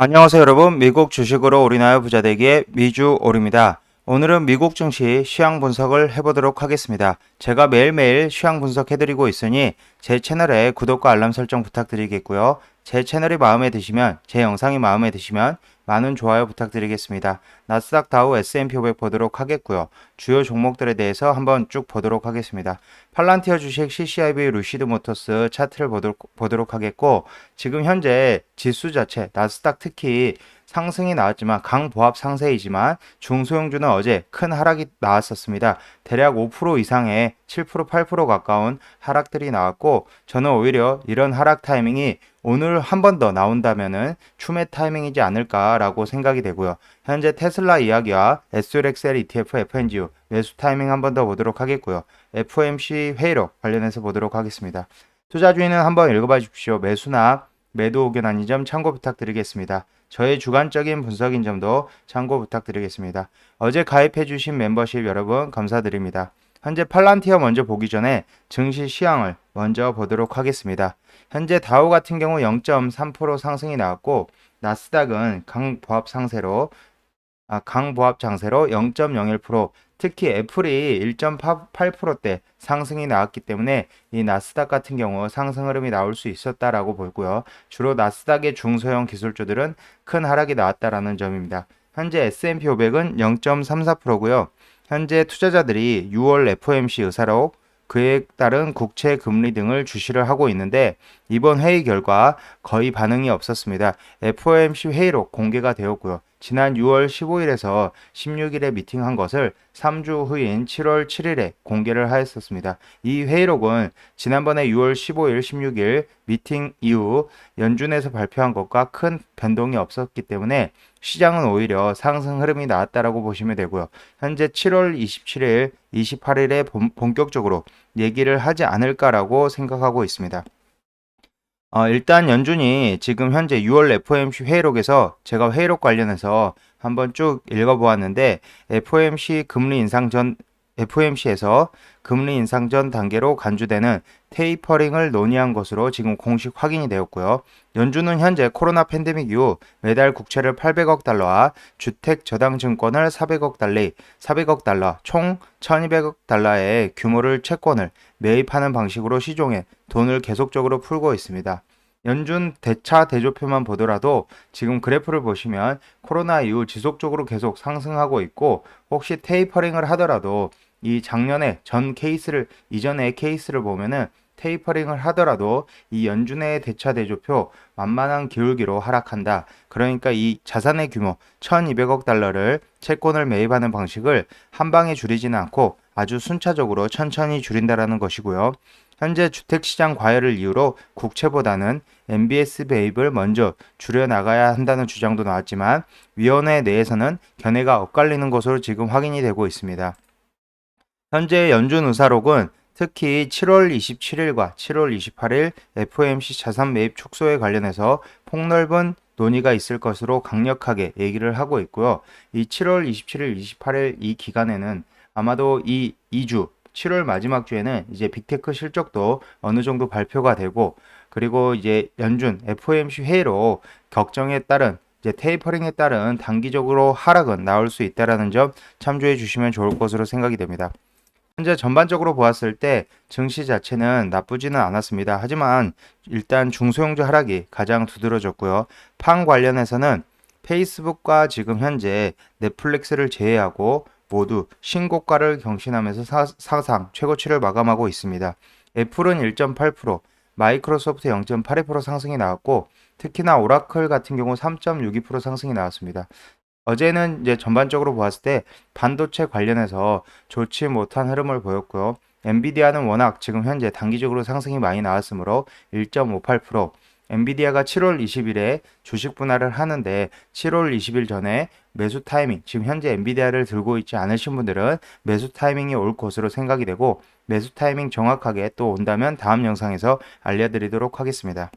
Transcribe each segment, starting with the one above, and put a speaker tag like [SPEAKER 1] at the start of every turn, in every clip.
[SPEAKER 1] 안녕하세요 여러분 미국 주식으로 우리나라 부자 되기의 미주 오입니다 오늘은 미국 증시 시황 분석을 해보도록 하겠습니다. 제가 매일매일 시황 분석해드리고 있으니 제 채널에 구독과 알람 설정 부탁드리겠고요. 제 채널이 마음에 드시면 제 영상이 마음에 드시면 많은 좋아요 부탁드리겠습니다. 나스닥 다우 S&P 500 보도록 하겠고요. 주요 종목들에 대해서 한번 쭉 보도록 하겠습니다. 팔란티어 주식 CCIB 루시드 모터스 차트를 보도록, 보도록 하겠고 지금 현재 지수 자체 나스닥 특히 상승이 나왔지만 강보합 상세이지만 중소형주는 어제 큰 하락이 나왔었습니다. 대략 5% 이상의 7% 8% 가까운 하락들이 나왔고 저는 오히려 이런 하락 타이밍이 오늘 한 번 더 나온다면은 추매 타이밍이지 않을까라고 생각이 되고요. 현재 테슬라 이야기와 SLXL ETF FNGU 매수 타이밍 한 번 더 보도록 하겠고요. FOMC 회의록 관련해서 보도록 하겠습니다. 투자 주의는 한번 읽어봐 주십시오. 매수나 매도 의견 아닌 점 참고 부탁드리겠습니다. 저의 주관적인 분석인 점도 참고 부탁드리겠습니다. 어제 가입해주신 멤버십 여러분 감사드립니다. 현재 팔란티어 먼저 보기 전에 증시 시황을 먼저 보도록 하겠습니다. 현재 다우 같은 경우 0.3% 상승이 나왔고 나스닥은 강보합 상세로 아, 강보합 장세로 0.01% 특히 애플이 1.8%대 상승이 나왔기 때문에 이 나스닥 같은 경우 상승 흐름이 나올 수 있었다라고 보고요. 주로 나스닥의 중소형 기술주들은 큰 하락이 나왔다라는 점입니다. 현재 S&P 500은 0.34%고요. 현재 투자자들이 6월 FOMC 의사록 그에 따른 국채 금리 등을 주시를 하고 있는데 이번 회의 결과 거의 반응이 없었습니다. FOMC 회의록 공개가 되었고요. 지난 6월 15일에서 16일에 미팅한 것을 3주 후인 7월 7일에 공개를 하였었습니다. 이 회의록은 지난번에 6월 15일, 16일 미팅 이후 연준에서 발표한 것과 큰 변동이 없었기 때문에 시장은 오히려 상승 흐름이 나왔다라고 보시면 되고요. 현재 7월 27일, 28일에 본격적으로 얘기를 하지 않을까라고 생각하고 있습니다. 어, 일단 연준이 지금 현재 6월 FOMC 회의록에서 제가 회의록 관련해서 한번 쭉 읽어보았는데 FOMC 금리 인상 전 FOMC에서 금리 인상 전 단계로 간주되는 테이퍼링을 논의한 것으로 지금 공식 확인이 되었고요. 연준은 현재 코로나 팬데믹 이후 매달 국채를 800억 달러와 주택 저당 증권을 400억 달러, 400억 달러, 총 1200억 달러의 규모를 채권을 매입하는 방식으로 시종에 돈을 계속적으로 풀고 있습니다. 연준 대차 대조표만 보더라도 지금 그래프를 보시면 코로나 이후 지속적으로 계속 상승하고 있고 혹시 테이퍼링을 하더라도 이 작년에 전 케이스를 이전의 케이스를 보면은 테이퍼링을 하더라도 이 연준의 대차 대조표 만만한 기울기로 하락한다. 그러니까 이 자산의 규모 1200억 달러를 채권을 매입하는 방식을 한 방에 줄이지는 않고 아주 순차적으로 천천히 줄인다라는 것이고요. 현재 주택시장 과열을 이유로 국채보다는 MBS 매입을 먼저 줄여나가야 한다는 주장도 나왔지만 위원회 내에서는 견해가 엇갈리는 것으로 지금 확인이 되고 있습니다. 현재 연준 의사록은 특히 7월 27일과 7월 28일 FOMC 자산 매입 축소에 관련해서 폭넓은 논의가 있을 것으로 강력하게 얘기를 하고 있고요. 이 7월 27일, 28일 이 기간에는 아마도 이 2주 7월 마지막 주에는 이제 빅테크 실적도 어느 정도 발표가 되고 그리고 이제 연준 FOMC 회의로 격정에 따른 이제 테이퍼링에 따른 단기적으로 하락은 나올 수 있다라는 점 참조해 주시면 좋을 것으로 생각이 됩니다. 현재 전반적으로 보았을 때 증시 자체는 나쁘지는 않았습니다. 하지만 일단 중소형주 하락이 가장 두드러졌고요. 판 관련해서는 페이스북과 지금 현재 넷플릭스를 제외하고 모두 신고가를 경신하면서 사, 사상 최고치를 마감하고 있습니다. 애플은 1.8%, 마이크로소프트 0.82% 상승이 나왔고 특히나 오라클 같은 경우 3.62% 상승이 나왔습니다. 어제는 이제 전반적으로 보았을 때 반도체 관련해서 좋지 못한 흐름을 보였고요. 엔비디아는 워낙 지금 현재 단기적으로 상승이 많이 나왔으므로 1.58%, 엔비디아가 7월 20일에 주식 분할을 하는데 7월 20일 전에 매수 타이밍, 지금 현재 엔비디아를 들고 있지 않으신 분들은 매수 타이밍이 올 것으로 생각이 되고 매수 타이밍 정확하게 또 온다면 다음 영상에서 알려드리도록 하겠습니다.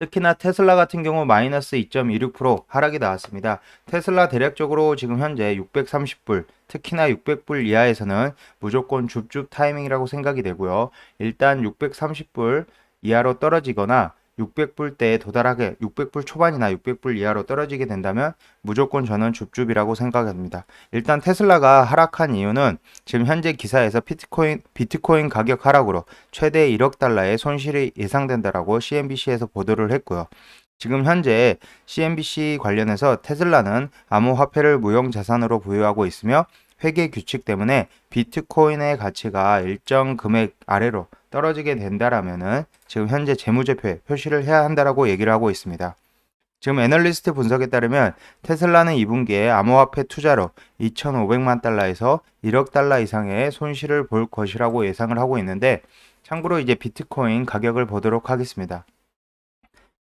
[SPEAKER 1] 특히나 테슬라 같은 경우 마이너스 2.26% 하락이 나왔습니다. 테슬라 대략적으로 지금 현재 630불, 특히나 600불 이하에서는 무조건 줍줍 타이밍이라고 생각이 되고요. 일단 630불 이하로 떨어지거나 600불대에 도달하게 600불 초반이나 600불 이하로 떨어지게 된다면 무조건 저는 줍줍이라고 생각합니다. 일단 테슬라가 하락한 이유는 지금 현재 기사에서 비트코인 비트코인 가격 하락으로 최대 1억 달러의 손실이 예상된다라고 CNBC에서 보도를 했고요. 지금 현재 CNBC 관련해서 테슬라는 암호화폐를 무형 자산으로 보유하고 있으며 회계 규칙 때문에 비트코인의 가치가 일정 금액 아래로 떨어지게 된다라면은 지금 현재 재무제표에 표시를 해야 한다라고 얘기를 하고 있습니다. 지금 애널리스트 분석에 따르면 테슬라는 2분기에 암호화폐 투자로 2,500만 달러에서 1억 달러 이상의 손실을 볼 것이라고 예상을 하고 있는데 참고로 이제 비트코인 가격을 보도록 하겠습니다.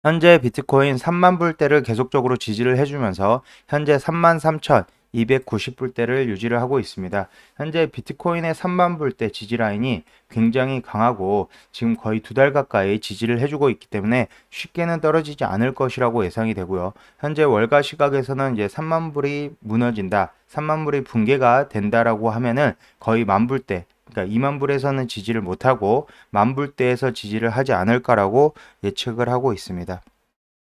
[SPEAKER 1] 현재 비트코인 3만 불대를 계속적으로 지지를 해주면서 현재 3만 3천 290불대를 유지를 하고 있습니다. 현재 비트코인의 3만 불대 지지 라인이 굉장히 강하고 지금 거의 두 달 가까이 지지를 해주고 있기 때문에 쉽게는 떨어지지 않을 것이라고 예상이 되고요. 현재 월가 시각에서는 이제 3만 불이 무너진다, 3만 불이 붕괴가 된다라고 하면은 거의 만 불대 그러니까 2만 불에서는 지지를 못하고 만 불대에서 지지를 하지 않을까라고 예측을 하고 있습니다.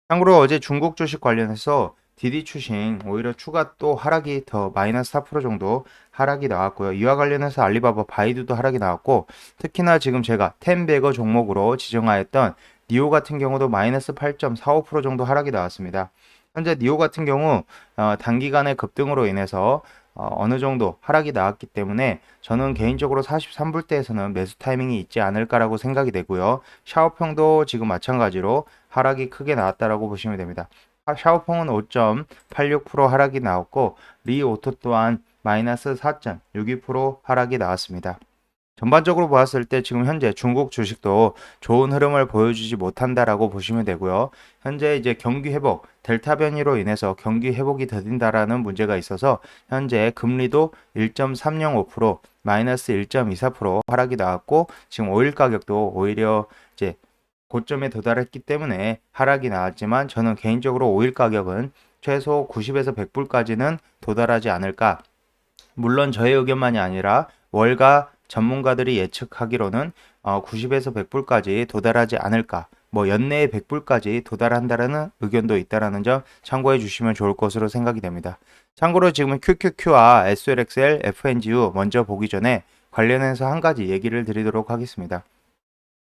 [SPEAKER 1] 참고로 어제 중국 주식 관련해서 디디 추신 오히려 추가 또 하락이 더 마이너스 4% 정도 하락이 나왔고요. 이와 관련해서 알리바바 바이두도 하락이 나왔고 특히나 지금 제가 텐베거 종목으로 지정하였던 니오 같은 경우도 마이너스 8.45% 정도 하락이 나왔습니다. 현재 니오 같은 경우 어, 단기간의 급등으로 인해서 어, 어느 정도 하락이 나왔기 때문에 저는 개인적으로 43불대에서는 매수 타이밍이 있지 않을까라고 생각이 되고요. 샤오평도 지금 마찬가지로 하락이 크게 나왔다라고 보시면 됩니다. 샤오펑은 5.86% 하락이 나왔고 리오토 또한 마이너스 4.62% 하락이 나왔습니다. 전반적으로 보았을 때 지금 현재 중국 주식도 좋은 흐름을 보여주지 못한다라고 보시면 되고요. 현재 이제 경기 회복, 델타 변이로 인해서 경기 회복이 더딘다라는 문제가 있어서 현재 금리도 1.305%, 마이너스 1.24% 하락이 나왔고 지금 오일 가격도 오히려 이제 고점에 도달했기 때문에 하락이 나왔지만 저는 개인적으로 오일 가격은 최소 90에서 100불까지는 도달하지 않을까. 물론 저의 의견만이 아니라 월가 전문가들이 예측하기로는 어, 90에서 100불까지 도달하지 않을까. 뭐 연내에 100불까지 도달한다라는 의견도 있다라는 점 참고해 주시면 좋을 것으로 생각이 됩니다. 참고로 지금은 QQQ와 SLXL, FNGU 먼저 보기 전에 관련해서 한 가지 얘기를 드리도록 하겠습니다.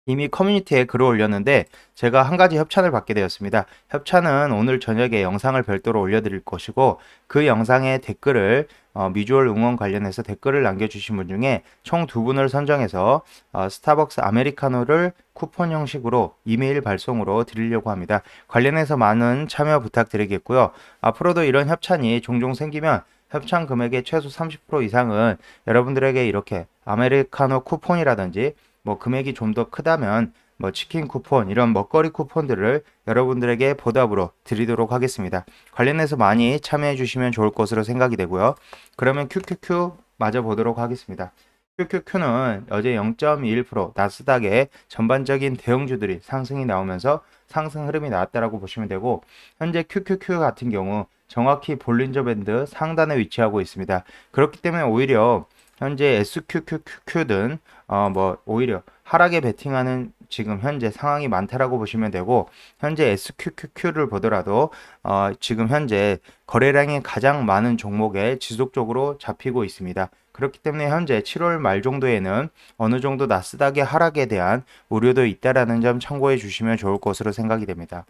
[SPEAKER 1] 이미 커뮤니티에 글을 올렸는데 제가 한 가지 협찬을 받게 되었습니다. 협찬은 오늘 저녁에 영상을 별도로 올려드릴 것이고 그 영상에 댓글을 어, 미주얼 응원 관련해서 댓글을 남겨주신 분 중에 총 두 분을 선정해서 어, 스타벅스 아메리카노를 쿠폰 형식으로 이메일 발송으로 드리려고 합니다. 관련해서 많은 참여 부탁드리겠고요. 앞으로도 이런 협찬이 종종 생기면 협찬 금액의 최소 30% 이상은 여러분들에게 이렇게 아메리카노 쿠폰이라든지 뭐 금액이 좀 더 크다면 뭐 치킨 쿠폰 이런 먹거리 쿠폰들을 여러분들에게 보답으로 드리도록 하겠습니다. 관련해서 많이 참여해 주시면 좋을 것으로 생각이 되고요. 그러면 QQQ 맞아 보도록 하겠습니다. QQQ는 어제 0.21% 나스닥의 전반적인 대형주들이 상승이 나오면서 상승 흐름이 나왔다라고 보시면 되고 현재 QQQ 같은 경우 정확히 볼린저 밴드 상단에 위치하고 있습니다. 그렇기 때문에 오히려 현재 SQQQ든 어뭐 오히려 하락에 베팅하는 지금 현재 상황이 많다라고 보시면 되고 현재 SQQQ를 보더라도 어 지금 현재 거래량이 가장 많은 종목에 지속적으로 잡히고 있습니다. 그렇기 때문에 현재 7월 말 정도에는 어느 정도 나스닥의 하락에 대한 우려도 있다라는 점 참고해 주시면 좋을 것으로 생각이 됩니다.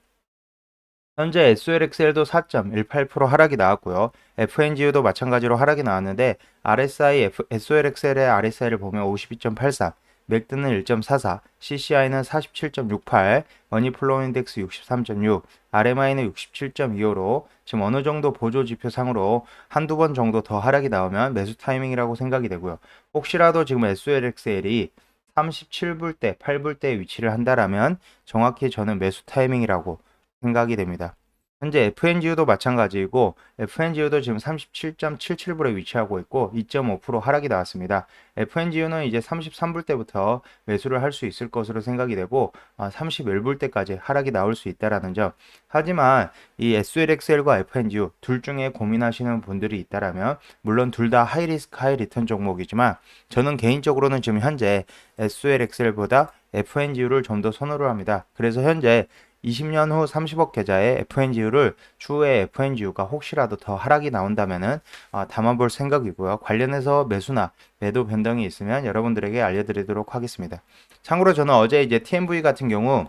[SPEAKER 1] 현재 SLXL도 4.18% 하락이 나왔고요. FNGU도 마찬가지로 하락이 나왔는데 RSI, F, SLXL의 RSI를 보면 52.83, 맥드는 1.44, CCI는 47.68, 머니플로우 인덱스 63.6, RMI는 67.25로 지금 어느 정도 보조 지표 상으로 한두 번 정도 더 하락이 나오면 매수 타이밍이라고 생각이 되고요. 혹시라도 지금 SLXL이 37불대, 8불대에 위치를 한다라면 정확히 저는 매수 타이밍이라고 생각이 됩니다. 현재 FNGU도 마찬가지이고 FNGU도 지금 37.77불에 위치하고 있고 2.5% 하락이 나왔습니다. FNGU는 이제 33불 때부터 매수를 할 수 있을 것으로 생각이 되고 31불 아, 때까지 하락이 나올 수 있다라는 점. 하지만 이 SLXL과 FNGU 둘 중에 고민하시는 분들이 있다라면 물론 둘 다 하이리스크 하이리턴 종목이지만 저는 개인적으로는 지금 현재 SLXL보다 FNGU를 좀 더 선호를 합니다. 그래서 현재 20년 후 30억 계좌의 FNGU를 추후에 FNGU가 혹시라도 더 하락이 나온다면은 어, 담아볼 생각이고요. 관련해서 매수나 매도 변동이 있으면 여러분들에게 알려드리도록 하겠습니다. 참고로 저는 어제 이제 TMV 같은 경우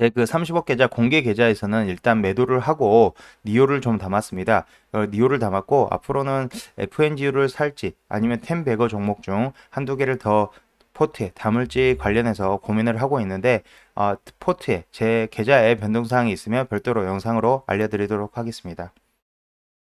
[SPEAKER 1] 제그 30억 계좌 공개 계좌에서는 일단 매도를 하고 니오를 좀 담았습니다. 어, 니오를 담았고 앞으로는 FNGU를 살지 아니면 템베거 종목 중 한두 개를 더 포트에 담을지 관련해서 고민을 하고 있는데 어, 포트에 제 계좌에 변동사항이 있으면 별도로 영상으로 알려드리도록 하겠습니다.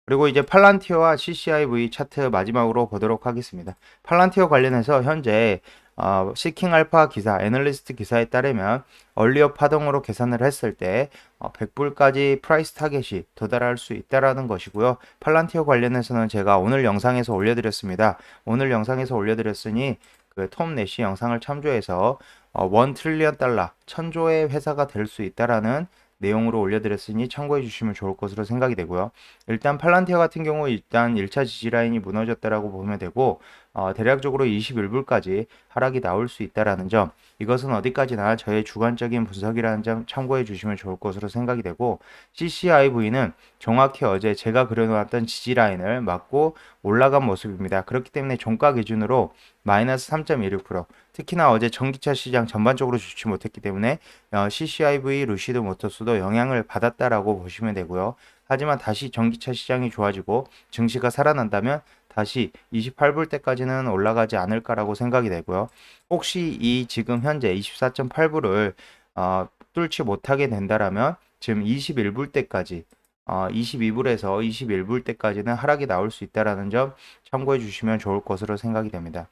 [SPEAKER 1] 그리고 이제 팔란티어와 CCIV 차트 마지막으로 보도록 하겠습니다. 팔란티어 관련해서 현재 어, 시킹 알파 기사, 애널리스트 기사에 따르면 얼리어 파동으로 계산을 했을 때 어, 100불까지 프라이스 타겟이 도달할 수 있다라는 것이고요. 팔란티어 관련해서는 제가 오늘 영상에서 올려드렸습니다. 오늘 영상에서 올려드렸으니 그톰 내시 영상을 참조해서 어, 1 트릴리언 달러, 천조의 회사가 될 수 있다라는 내용으로 올려드렸으니 참고해 주시면 좋을 것으로 생각이 되고요. 일단 팔란티아 같은 경우 일단 1차 지지 라인이 무너졌다라고 보면 되고 어, 대략적으로 21불까지 하락이 나올 수 있다라는 점 이것은 어디까지나 저의 주관적인 분석이라는 점 참고해 주시면 좋을 것으로 생각이 되고 CCIV는 정확히 어제 제가 그려놓았던 지지 라인을 맞고 올라간 모습입니다. 그렇기 때문에 종가 기준으로 마이너스 3.16% 특히나 어제 전기차 시장 전반적으로 좋지 못했기 때문에 어, CCIV 루시드 모터스도 영향을 받았다라고 보시면 되고요. 하지만 다시 전기차 시장이 좋아지고 증시가 살아난다면 다시 28불 때까지는 올라가지 않을까라고 생각이 되고요. 혹시 이 지금 현재 24.8불을 어, 뚫지 못하게 된다라면 지금 21불 때까지 어, 22불에서 21불 때까지는 하락이 나올 수 있다라는 점 참고해 주시면 좋을 것으로 생각이 됩니다.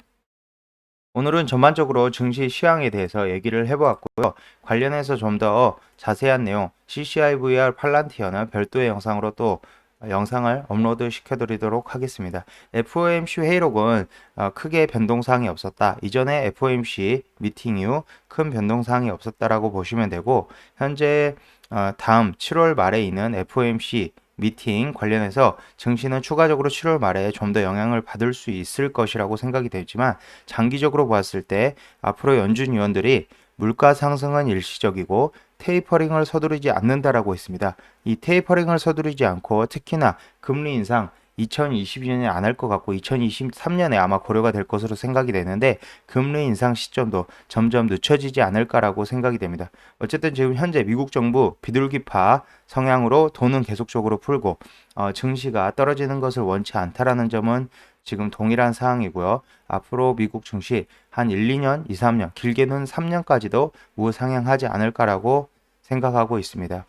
[SPEAKER 1] 오늘은 전반적으로 증시 시황에 대해서 얘기를 해보았고요. 관련해서 좀 더 자세한 내용 CCIVR 팔란티어는 별도의 영상으로 또 영상을 업로드 시켜드리도록 하겠습니다. FOMC 회의록은 어, 크게 변동사항이 없었다. 이전에 FOMC 미팅 이후 큰 변동사항이 없었다라고 보시면 되고 현재 어, 다음 7월 말에 있는 FOMC 미팅 관련해서 증시는 추가적으로 7월 말에 좀 더 영향을 받을 수 있을 것이라고 생각이 되지만 장기적으로 보았을 때 앞으로 연준 위원들이 물가 상승은 일시적이고 테이퍼링을 서두르지 않는다라고 했습니다. 이 테이퍼링을 서두르지 않고 특히나 금리 인상 2022년에 안 할 것 같고 2023년에 아마 고려가 될 것으로 생각이 되는데 금리 인상 시점도 점점 늦춰지지 않을까라고 생각이 됩니다. 어쨌든 지금 현재 미국 정부 비둘기파 성향으로 돈은 계속적으로 풀고 어, 증시가 떨어지는 것을 원치 않다라는 점은 지금 동일한 사항이고요. 앞으로 미국 증시 한 1, 2년, 2, 3년, 길게는 3년까지도 우상향하지 않을까라고 생각하고 있습니다.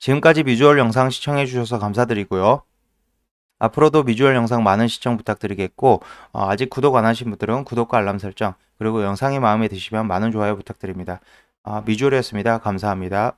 [SPEAKER 1] 지금까지 비주얼 영상 시청해 주셔서 감사드리고요. 앞으로도 비주얼 영상 많은 시청 부탁드리겠고 어, 아직 구독 안 하신 분들은 구독과 알람 설정 그리고 영상이 마음에 드시면 많은 좋아요 부탁드립니다. 아, 미주얼이었습니다. 감사합니다.